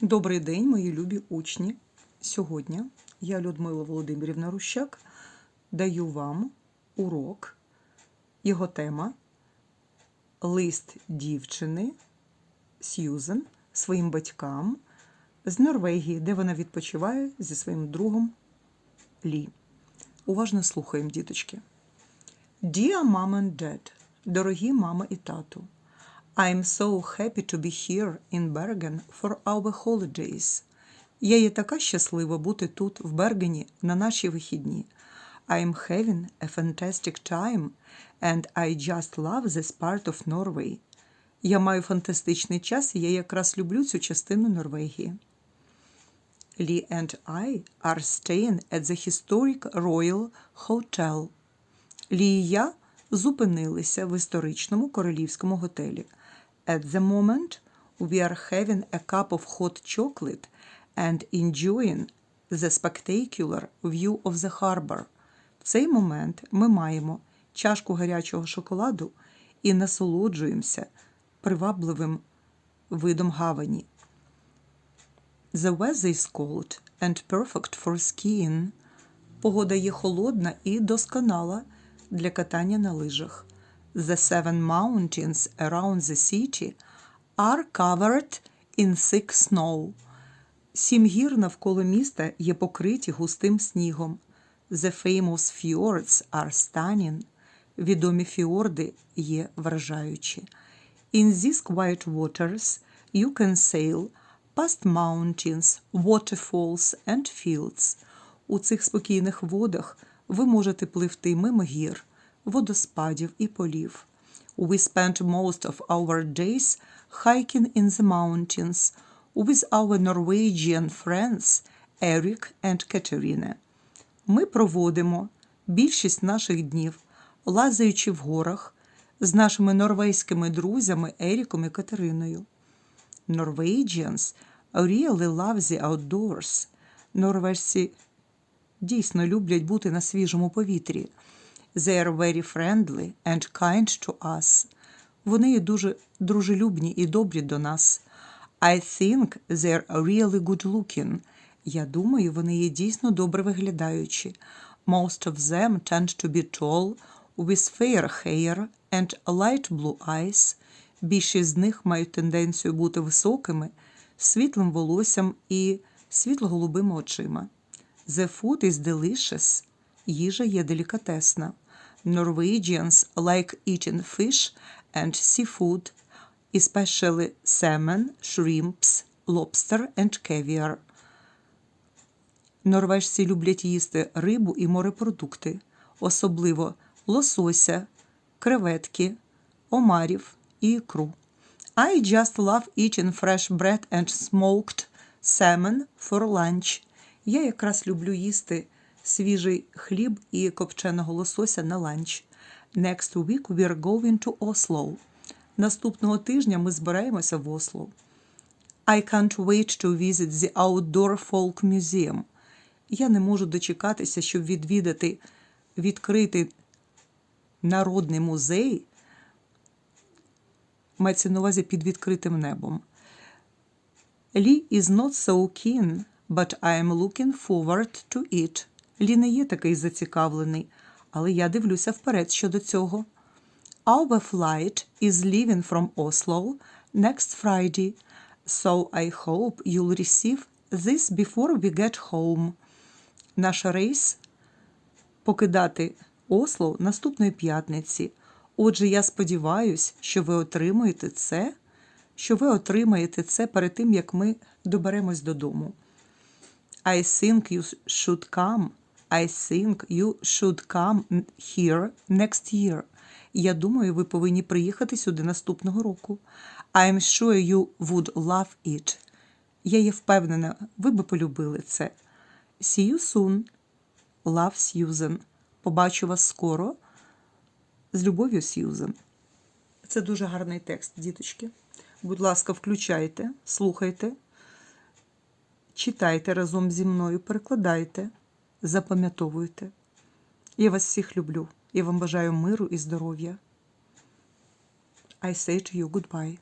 Добрий день, мої любі учні. Сьогодні я, Людмила Володимирівна Рущак, даю вам урок. Його тема Лист дівчини Сьюзен своїм батькам з Норвегії, де вона відпочиває зі своїм другом Лі. Уважно слухаємо, діточки. Dear Mom and Dad, дорогі мама і тату, I'm so happy to be here in Bergen for our holidays. Я є така щаслива бути тут, в Бергені, на наші вихідні. I'm having a fantastic time, and I just love this part of Norway. Я маю фантастичний час, і я якраз люблю цю частину Норвегії. Lee and I are staying at the historic Royal Hotel. Лі і я зупинилися в історичному королівському готелі. At the moment, we are having a cup of hot chocolate and enjoying the spectacular view of the harbor. В цей момент ми маємо чашку гарячого шоколаду і насолоджуємося привабливим видом гавані. The weather is cold and perfect for skiing. Погода є холодна і досконала для катання на лижах. The seven mountains around the city are covered in thick snow. Сім гір навколо міста є покриті густим снігом. The famous fjords are stunning. Відомі фіорди є вражаючі. In these quiet waters you can sail past mountains, waterfalls and fields. У цих спокійних водах ви можете пливти мимо гір, водоспадів і полів. We spent most of our days hiking in the mountains with our Norwegian friends Eric and Katerina. Ми проводимо більшість наших днів, лазаючи в горах з нашими норвезькими друзями Еріком і Катериною. Norwegians really love the outdoors. Норвежці дійсно люблять бути на свіжому повітрі. They are very friendly and kind to us. Вони є дуже дружелюбні і добрі до нас. I think they're really good looking. Я думаю, вони є дійсно добре виглядаючі. Most of them tend to be tall, with fair hair and light blue eyes. Більшість з них мають тенденцію бути високими, світлим волоссям і світло-голубими очима. The food is delicious. Їжа є делікатесна. Norwegians like eating fish and seafood, especially salmon, shrimps, lobster and caviar. Норвежці люблять їсти рибу і морепродукти, особливо лосося, креветки, омарів і ікру. I just love eating fresh bread and smoked salmon for lunch. Я якраз люблю їсти свіжий хліб і копченого лосося на ланч. Next week we are going to Oslo. Наступного тижня ми збираємося в Осло. I can't wait to visit the Outdoor Folk Museum. Я не можу дочекатися, щоб відвідати відкритий народний музей. Мається на увазі під відкритим небом. Lee is not so keen, but I am looking forward to it. Лі не є такий зацікавлений, але я дивлюся вперед щодо цього. Our flight is leaving from Oslo next Friday, so I hope you'll receive this before we get home. Наш рейс покидати Осло наступної п'ятниці. Отже, я сподіваюся, що ви отримаєте це, що ви отримаєте це перед тим, як ми доберемось додому. I think you should come. I think you should come here next year. Я думаю, ви повинні приїхати сюди наступного року. I am sure you would love it. Я є впевнена, ви би полюбили це. See you soon. Love Susan. Побачу вас скоро. З любов'ю, Сьюзен. Це дуже гарний текст, діточки. Будь ласка, включайте, слухайте, читайте разом зі мною, перекладайте, запам'ятовуйте. Я вас всіх люблю. Я вам бажаю миру і здоров'я. I say to you goodbye.